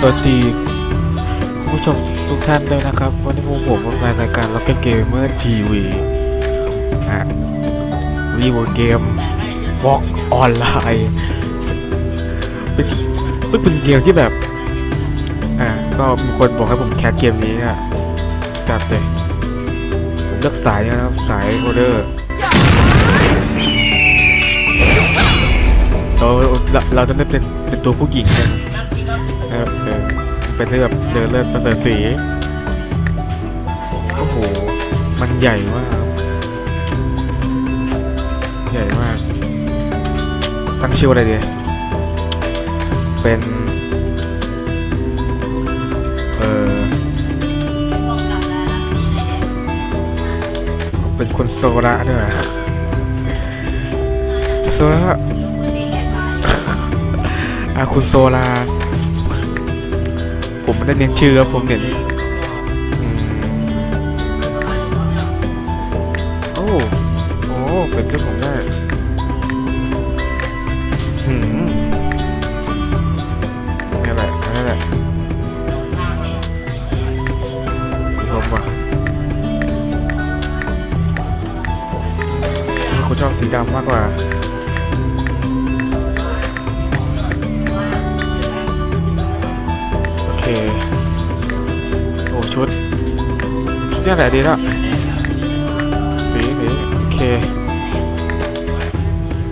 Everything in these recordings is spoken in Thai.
สวัสดีคุณผู้ชมทุกท่านด้วยนะครับ วันนี้ผมผมในรายการ Rocket Gamer TV นะรีวิวเกม Fog Online เป็นซึ่งเป็นเกมที่แบบ อ่า ก็มีคนบอกให้ผมแคสเกมนี้อะจัดเลยผมเลือกสายนะครับ สายโคเดอร์เราเราจะได้เป็นเป็นตัวผู้หญิงกันเออ เออเป็นที่แบบเดินเลือดประเสริฐสีโอ้โห มันใหญ่มากครับใหญ่มาก ตั้งชื่ออะไรดี เป็น เออเป็นคนโซระด้วยโซระอาคุณโซลา ผมไม่ได้เน้นชื่อครับผมเน้นโอ้โอ้เป็นเจ้าของได้หืมนี่แหละนี่แหละชมว่ะคุณชอบสีดำมากกว่า เคโอ้ชุด ชุดนี่แหละดีแล้ว สีสีโอเค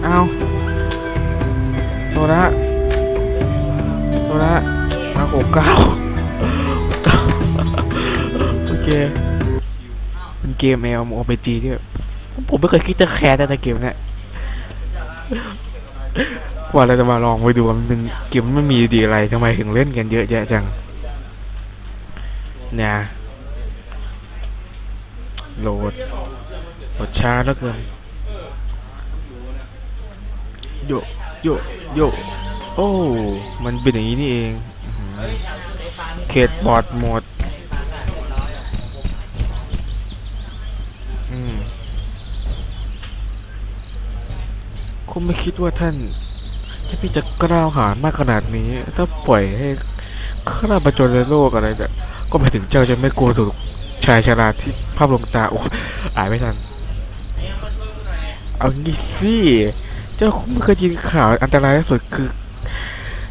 เอาโซละโซละมาหกเก้าโอเคเป็นเกมแมวโอเปจีที่แบบผมไม่เคยคิดจะแคร์แต่ในเกมเนี้ยว่าเราจะมาลองไปดูกันเป็นเกมไมันมีดีอะไรทำไมถึงเล่นกันเยอะแยะจัง เนี่ยโหลดโหลดช้าเหลือเกินโยโยโยโอ้ มันเป็นอย่างนี้นี่เองเขตบอร์ดหมดอืมคงไม่คิดว่าท่าน ถ้าพี่จะกล้าวหาญมากขนาดนี้ ถ้าปล่อยให้ข้าประจนในโลกอะไรแบบ ก็หมายถึงเจ้าจะไม่กลัวถูกชายชราที่ภาพลงตาโอ้อ่านไม่ทันเอางี้สิเจ้าคงไม่เคยยินข่าวอันตรายที่สุดคือ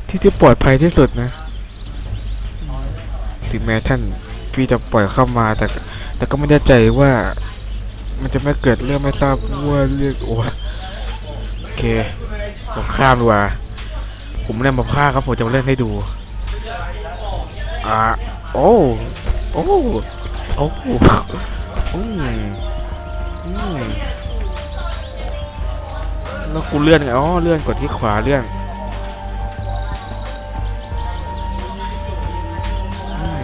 ที่ที่ปลอดภัยที่สุดนะ ถึงแม้ท่านพี่จะปล่อยเข้ามาแต่ แต่ก็ไม่แน่ใจว่า มันจะไม่เกิดเรื่องไม่ทราบว่าเรื่องโอ้โอเคผมข้ามดีกว่าผมไม่ได้มาพาครับผมจะเล่นให้ดูอ่า โอ้โอ้โอ้อืมอืมแล้วกูเลื่อนไงอ๋อเลื่อนกดที่ขวาเลื่อนอืม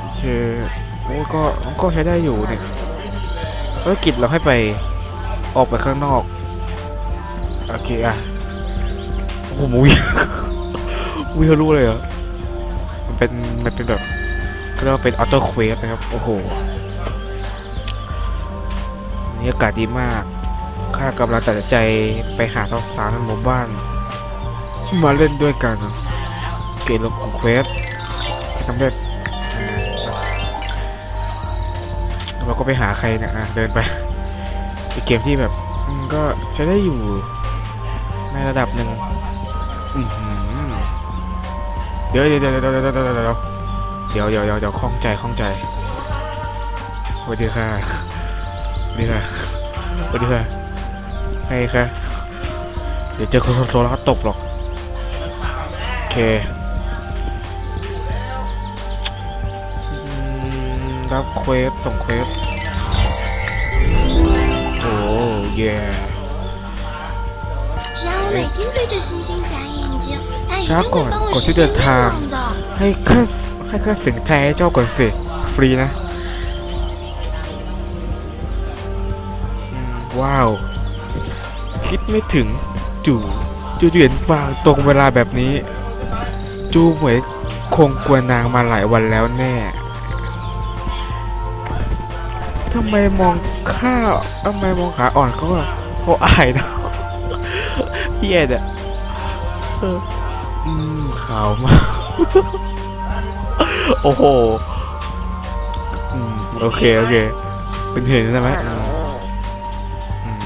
โอเคโอ้ก็ก็ใช้ได้อยู่เนี่ยภารกิจเราให้ไปออกไปข้างนอก โอเคอะโอ้โหมุ้ยมุ้ยเขารู้เลยเหรอมันเป็นมันเป็นแบบ เขาเรียกว่าเป็นออโต้เควสนะครับ โอ้โห นี่อากาศดีมาก ข้ากำลังตัดใจไปหาสาวๆในหมู่บ้าน มาเล่นด้วยกัน เกมลงของเควสสำเร็จ เราก็ไปหาใครเนะอะเดินไปเป็นเกมที่แบบก็ใช้ได้อยู่ในระดับหนึ่งเดี๋ยวเดี๋ยวเดี๋ยวเดี๋ยวเดี๋ยว เดี๋ยวเดี๋ยวเดี๋ยวเดี๋ยวคล้องใจคล้องใจสวัสดีค่ะสวัสดีค่ะสวัสดีค่ะให้ค่ะเดี๋ยวเจอคนโซแล้วก็ตกหรอกโอเครับเควสส่งเควสโอ้ย让我每天对着星星眨眼睛，它一定会帮我实现愿望的。 ให้ค่าให้ค่าเสียงแทนให้เจ้าก่อนสิ ฟรีนะ ว้าว คิดไม่ถึง จู่จู่เหรียญฟางตรงเวลาแบบนี้ จูเหมยคงกลัวนางมาหลายวันแล้วแน่ทำไมมองข้าทำไมมองขาอ่อนเขาอะเขาอายนะเฮียเนี่ยเอออืมขาวมาก โอ้โหอืมโอเค โอเค เป็นเห็นใช่ไหมอืมอืม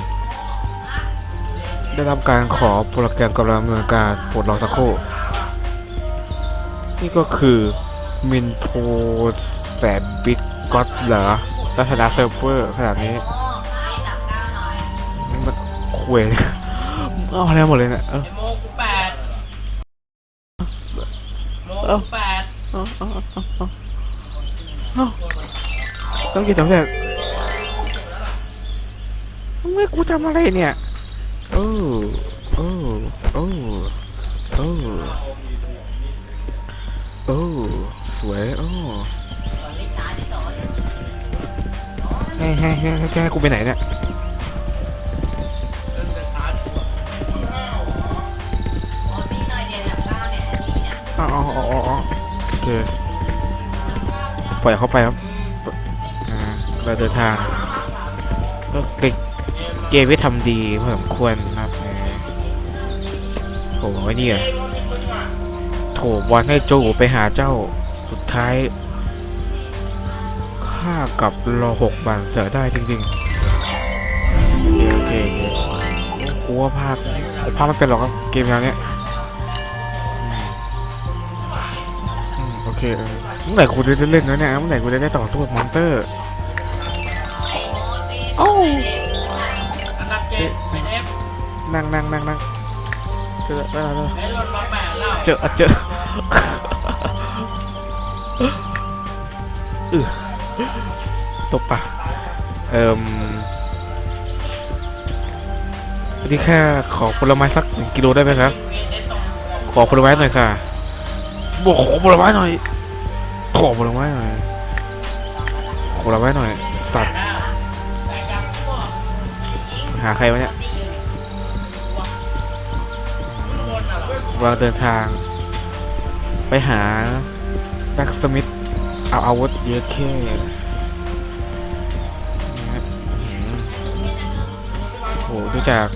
ได้รับการขอโปรแกรมกำลังดำเนินการปรดรอกสักครู่ นี่ก็คือมินโพแสนบิ๊กก็อตเหรอตัชนะเซิร์ฟเวอร์ขนาดนี้มันคุยเอาอะไรหมดเลยเนะเออ โมกูแปดโมกูแป ต้องกินสำเร็จทำไมกูทำอะไรเนี่ย โอ้ โอ้ โอ้ โอ้ โอ้ สวยโอ้ให้ให้ให้ให้ให้กูไปไหนเนี่ย เค ปล่อยเขาไปครับเราเดินทางก็เกมเกมที่ทำดีพอสมควรนะครับแหมโถไอ้นี่อะโถบอลให้โจไปหาเจ้าสุดท้ายข้ากับรอหกบานเสือได้จริงๆ โอเคโอเคโอเคกูว่าภาคภาคไม่เป็นหรอกครับเกมแนวเนี้ย เคเออเมื่อไหร่กูจะได้เล่นแล้วเนี่ยเมื่อไหร่กูจะได้ต่อสู้กับมอนเตอร์โอ้าอันดับเจ็ดเป็นเอฟนั่งนั่งนั่งนั่งเจอเจอเจอได้ลดมาแปดแล้วเจอเจอเออตบปะเอ่มวันนี้แค่ขอผลไม้สักหนึ่งกิโลได้ไหมครับได้ตรงขอผลไม้หน่อยค่ะ บอกขอผลไม้หน่อย ขอผลไม้หน่อย ขอผลไม้หน่อย สัตว์ หาใครวะเนี่ยวางเดินทาง ไปหาแบ็กสมิธเอาอาวุธเยอะแค่นะฮะอืมโอ้ดูจาก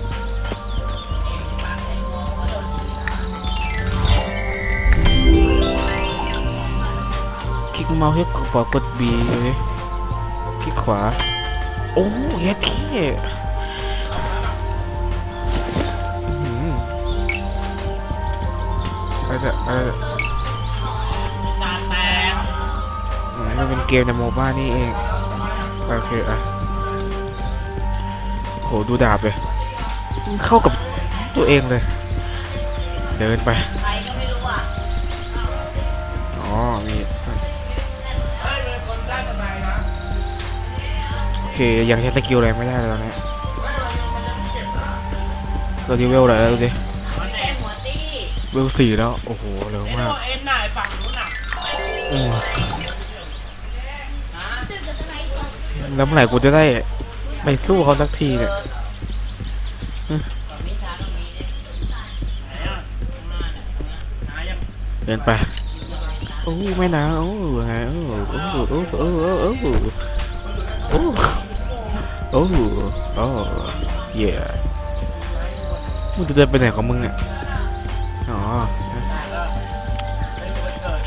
เมาส์ที่ขวากด B เลยคลิกขวา โอ้เฮ็ดเท่อื้อหือไปเถอะไปเถอะตาแตกอืมมันเป็นเกมในโมบ้านี่เอง โอเค อะโหดูดาบเลย เข้ากับตัวเองเลย เดินไป โอเคยังใช้สกิลอะไรไม่ได้เลยตอนนี้ตัวนี้เวลอะไรแล้วดูดิมันเอ็นหัวตี้เวลสี่แล้ว โอ้โห เร็วเอ็นมากเอ็นหน่ายฝั่งนู้นอะอืมนะแล้วเมื่อไหร่กูจะได้ไปสู้เขาสักทีเนี่ยฝั่งนี้ช้าตรงนี้เนี่ยไหนอะข้างหน้าเนี่ยหายังเดินไป โอ้ ไม่นะโอ้ไงโอ้โอ้โอ้โอ้โอ้ โอ้โอ้โอ้โอ้เย่มึงจะเดินไปไหนของมึงเนี่ยอ๋อได้แล้วเป็นวันเกิด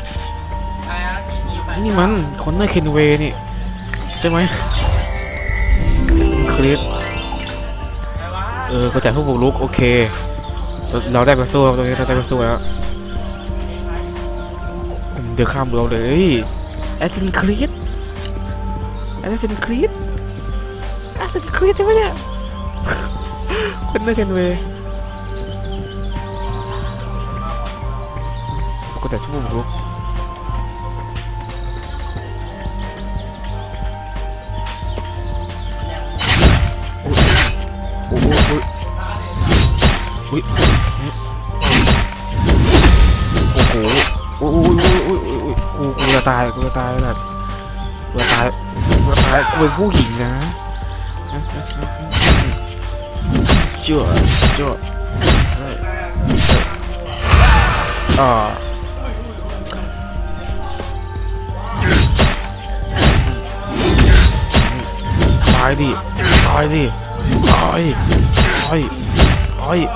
ใครอะที่มีไปนี่มันคอนเนอร์เคนเวย์นี่ ใช่ไหมคลิปใครวะเออเขาจ่ายผู้บุกรุกโอเค เราเราได้มาสู้แล้วตรงนี้เราได้มาสู้แล้วอืมเดี๋ยวข้ามเราเลยแอสซินครีดแอสซินครีด แอสซินครีดใช่ไหมเนี่ยคนนึกกันเวก็แต่ชั่วโมงลุกโอ้โหโอ้โหโอ้โหโอ้ยโอ้โหโอ้โหโอ้โหโอ้โหโอ้โหกูกูจะตายกูจะตายแบบกูจะตายกูจะตายกูเป็นผู้หญิงนะ chưa chưa. À Ai đi Ai đi Ai Ai Ai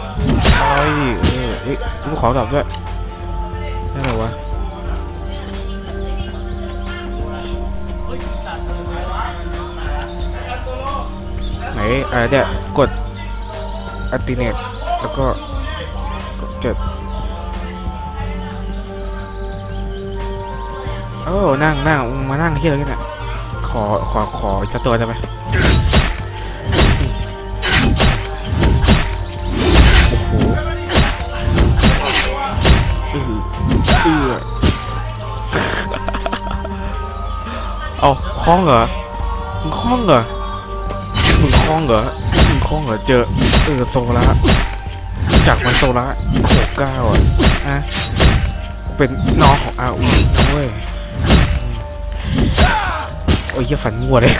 Ai đi. Ê, ê, nó khó đọc vậy Thế nào vậy อะไรเนี่ยกดอัลติเนตแล้วก็กดเจ็ดโอ้นั่งนั่งมานั่งที่อะไรกันเนี่ยขอขอขออีกสักตัวได้ไหมโอ้โหอืออือเอาคล้องเหรอมึงคล้องเหรอ คล้องเหรอมึงคล้องเหรอเจอเออโซละจากมันโซละหกเก้าอะอะกูเป็นน้องของอาวีนะเว้ยโอ้ยเหี้ยฝันมัวเลย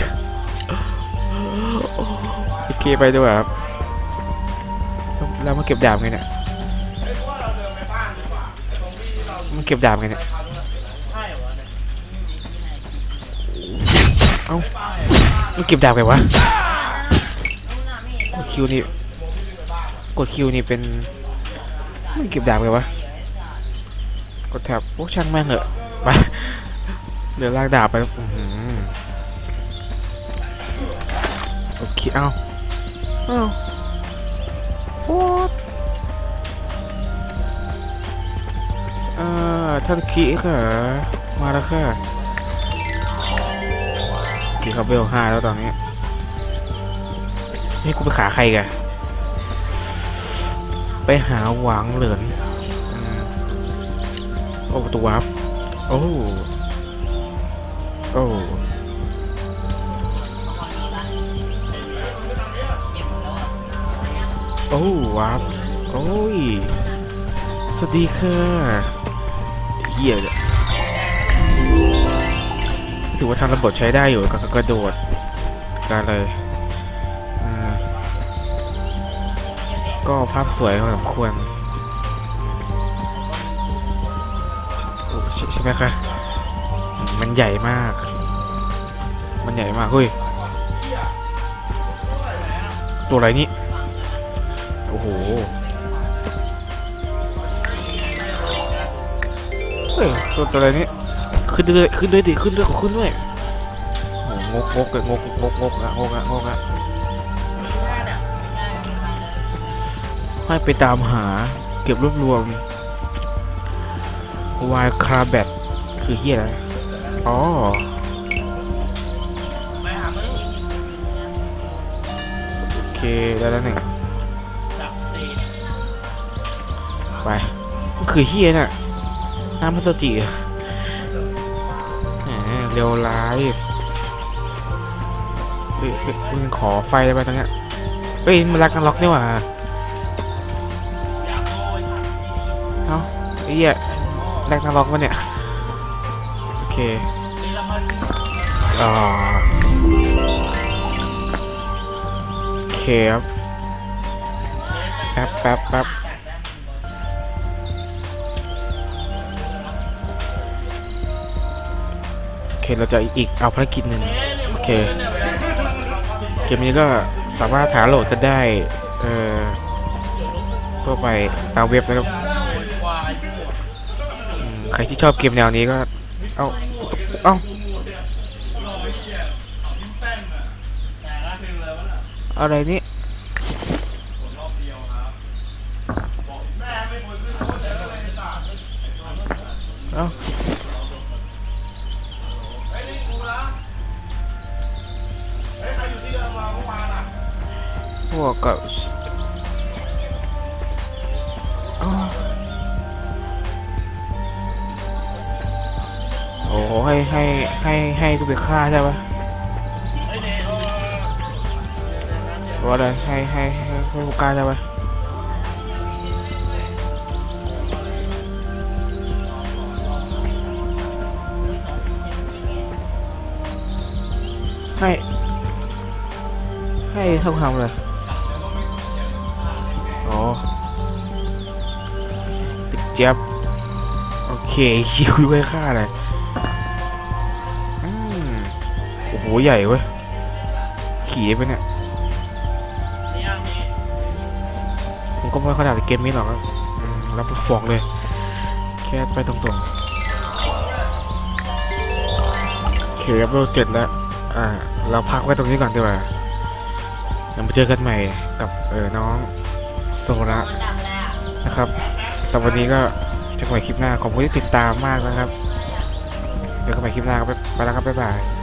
โอเคไปดีกว่าครับแล้วมาเก็บดาบไงเนี่ยมันเก็บดาบไงเนี่ยใช่เหรอเนี่ยเอ้ามันเก็บดาบไงวะ คิวนี่กดคิวนี่เป็นมันเก็บดาบไงวะกดแท็บโอ้ช่างแม่งเหอะไปเดี๋ยวลากดาบไปอื้อหือโอเคเอ้าเอ้าโอ๊ตเอ่อท่านคีค่ะมาแล้วค่ะกี่เขาเบลห้าแล้วตอนนี้ นี่กูไปขาใครกันไปหาหวังเหรินอืมโอ้ประตูวับโอ้โอ้โอ้ว้าวโอ้ย สวัสดีค่ะเหี้ยเนี่ยถือว่าทางระบบใช้ได้อยู่กับกระโดดกันเลย ก็ภาพสวยพอสมควรโอ้ใช่ใช่ไหมคะมันใหญ่มาก มันใหญ่มากเฮ้ยตัวอะไรนี่โอ้โหเฮ้ยตัวตัวอะไรนี่ขึ้นด้วยขึ้นด้วยดิขึ้นด้วยขอขึ้นด้วยโอ้โหงกงกเลยงกงกงกอะงกอะงกอะ ให้ไปตามหาเก็บรวบรวมวายคราแบทคือเฮียอะไรอ๋อโอเค ได้แล้วหนึ่งไปคือเฮียน่ะน้ำมัสจิเร็วไลฟ์เฮ้ยเฮ้ยมึงขอไฟได้ไหมตรงเนี้ยเฮ้ย มันรักกันล็อกนี่หว่า เอ้าไอ้เหี้ยรักกันล็อกวะเนี่ย โอเคอ่าโอเคครับแป๊บแป๊บแป๊บโอเคเราจะอีกเอาภารกิจหนึ่งโอเคเกมนี้ก็สามารถหาโหลดกันได้ เอ่อทั่วไปตามเว็บนะครับ ใครที่ชอบเกมแนวนี้ก็ เอาเอาอะไรนี่ ให้ให้กูไปฆ่าใช่ปะไหรือว่าอะไรให้ให้ให้ให้กูฆ่าใช่ปะให้ ให้ทำทำเลยอ๋อติดเจี๊ยบโอเคคิวด้วยค่าอะไโอ้โหใหญ่เว้ย ขี่ไปเนี่ยนี่ยผมก็ไม่ค่อยถนัดเกมนี้หรอกรับอืมรับบอกเลย แค่ไปตรงๆโอเคครับเราเจ็ดแล้ว อ่า เราพักไว้ตรงนี้ก่อนดีกว่าเรามาเจอกันใหม่กับเออน้องโซระนะครับแต่วันนี้ก็จะกันใหม่คลิปหน้าขอบคุณที่ติดตามมากนะครับเจอกันใหม่คลิปหน้าครับไปแล้วครับบ๊ายบาย